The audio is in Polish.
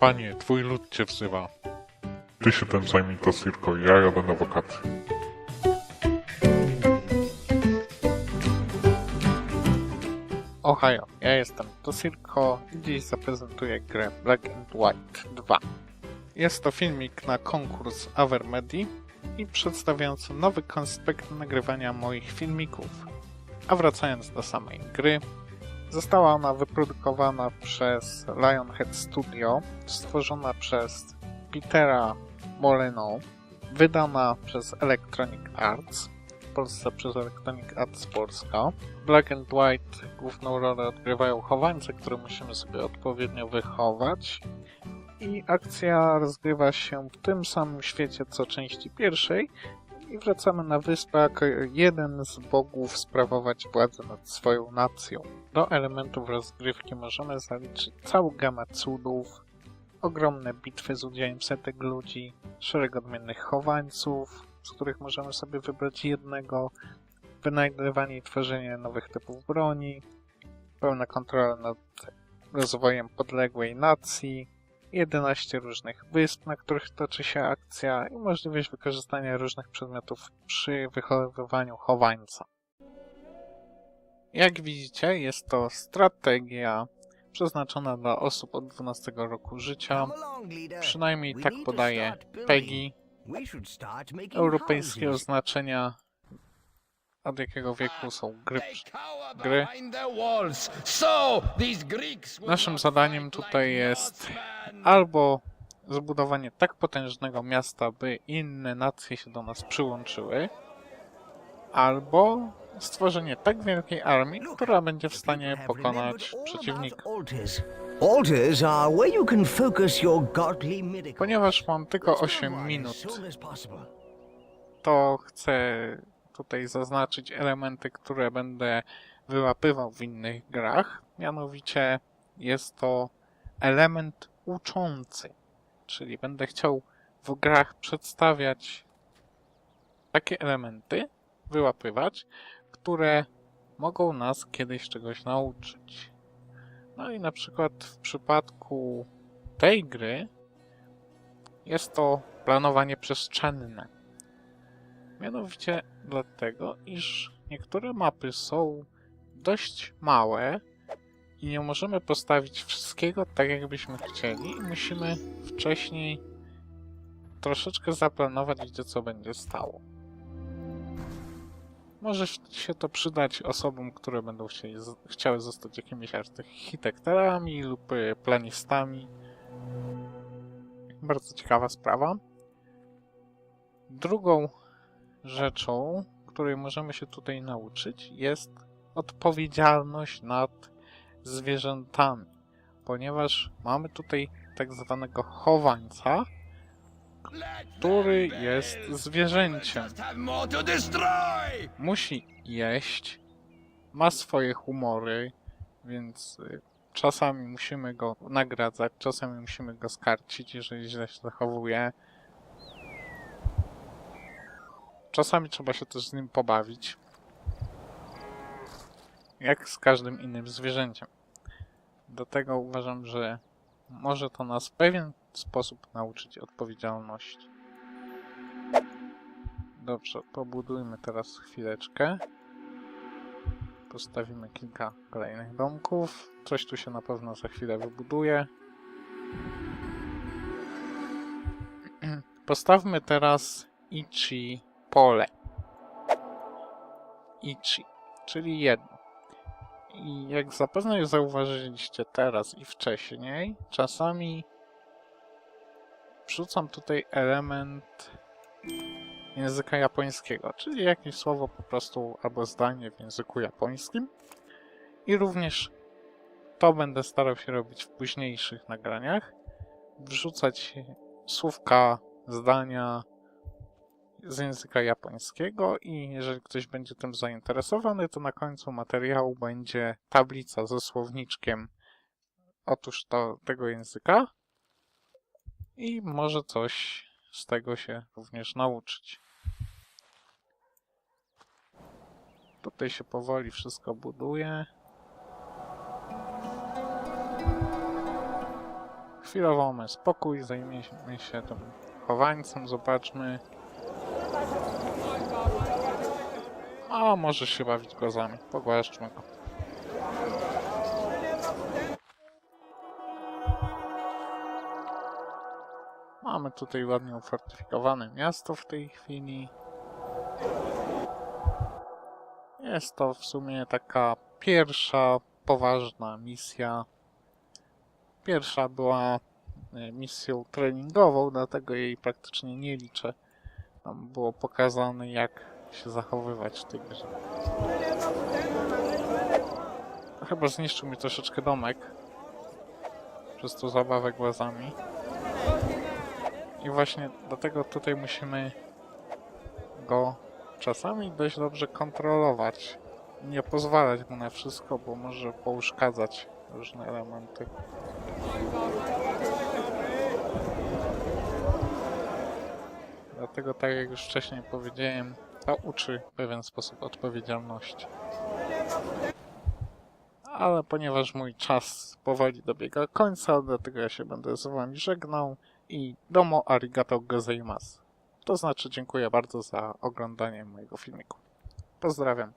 Panie, twój lud cię wzywa. Ty się tym zajmij to Sirko, ja jadę na wakacje. Ohio, ja jestem Tosirko i dziś zaprezentuję grę Black and White 2. Jest to filmik na konkurs Avermedi i przedstawiający nowy konspekt nagrywania moich filmików. A wracając do samej gry, została ona wyprodukowana przez Lionhead Studio, stworzona przez Petera Molyneux, wydana przez Electronic Arts, w Polsce przez Electronic Arts Polska. Black and White główną rolę odgrywają chowańce, które musimy sobie odpowiednio wychować. I akcja rozgrywa się w tym samym świecie co części pierwszej i wracamy na wyspę jako jeden z bogów sprawować władzę nad swoją nacją. Do elementów rozgrywki możemy zaliczyć całą gamę cudów, ogromne bitwy z udziałem setek ludzi, szereg odmiennych chowańców, z których możemy sobie wybrać jednego, wynajdywanie i tworzenie nowych typów broni, pełna kontrola nad rozwojem podległej nacji, 11 różnych wysp, na których toczy się akcja i możliwość wykorzystania różnych przedmiotów przy wychowywaniu chowańca. Jak widzicie, jest to strategia przeznaczona dla osób od 12 roku życia. Przynajmniej tak podaje PEGI. Europejskie oznaczenia od jakiego wieku są gry. gry. Naszym zadaniem tutaj jest albo zbudowanie tak potężnego miasta, by inne nacje się do nas przyłączyły, albo stworzenie tak wielkiej armii, która będzie w stanie pokonać przeciwnika. Ponieważ mam tylko 8 minut, to chcę tutaj zaznaczyć elementy, które będę wyłapywał w innych grach. Mianowicie jest to element uczący, czyli będę chciał w grach przedstawiać takie elementy, wyłapywać, które mogą nas kiedyś czegoś nauczyć. No i na przykład w przypadku tej gry jest to planowanie przestrzenne. Mianowicie dlatego, iż niektóre mapy są dość małe i nie możemy postawić wszystkiego tak, jakbyśmy chcieli musimy wcześniej troszeczkę zaplanować, gdzie co będzie stało. Może się to przydać osobom, które będą chcieli, chciały zostać jakimiś architekturami lub y, planistami. Bardzo ciekawa sprawa. Drugą rzeczą, której możemy się tutaj nauczyć, jest odpowiedzialność nad zwierzętami, ponieważ mamy tutaj tak zwanego chowańca, który jest zwierzęciem. Musi jeść, ma swoje humory, więc y, czasami musimy go nagradzać, czasami musimy go skarcić, jeżeli źle się zachowuje. Czasami trzeba się też z nim pobawić. Jak z każdym innym zwierzęciem. Do tego uważam, że może to nas w pewien sposób nauczyć odpowiedzialności. Dobrze, pobudujmy teraz chwileczkę. Postawimy kilka kolejnych domków. Coś tu się na pewno za chwilę wybuduje. Postawmy teraz Ichi pole. Ichi, czyli jedno. I jak zapewne już zauważyliście teraz i wcześniej, czasami wrzucam tutaj element języka japońskiego, czyli jakieś słowo po prostu albo zdanie w języku japońskim. I również to będę starał się robić w późniejszych nagraniach. Wrzucać słówka, zdania, z języka japońskiego i jeżeli ktoś będzie tym zainteresowany, to na końcu materiału będzie tablica ze słowniczkiem otóż to, tego języka i może coś z tego się również nauczyć. Tutaj się powoli wszystko buduje. chwilowo mamy spokój, zajmiemy się tym chowańcem, zobaczmy. A może się bawić kozami, pogłaszczmy go. Mamy tutaj ładnie ufortyfikowane miasto w tej chwili. Jest to w sumie taka pierwsza poważna misja. Pierwsza była e, misją treningową, dlatego jej praktycznie nie liczę. Tam było pokazane, jak się zachowywać w tej grze. Chyba zniszczył mi troszeczkę domek przez tą zabawę głazami. I właśnie dlatego tutaj musimy go czasami dość dobrze kontrolować. Nie pozwalać mu na wszystko, bo może pouszkadzać różne elementy. Dlatego, tak jak już wcześniej powiedziałem, uczy w pewien sposób odpowiedzialności. Ale ponieważ mój czas powoli dobiega końca, dlatego ja się będę z wami żegnał i domo arigato gozaimasu. To znaczy dziękuję bardzo za oglądanie mojego filmiku. Pozdrawiam.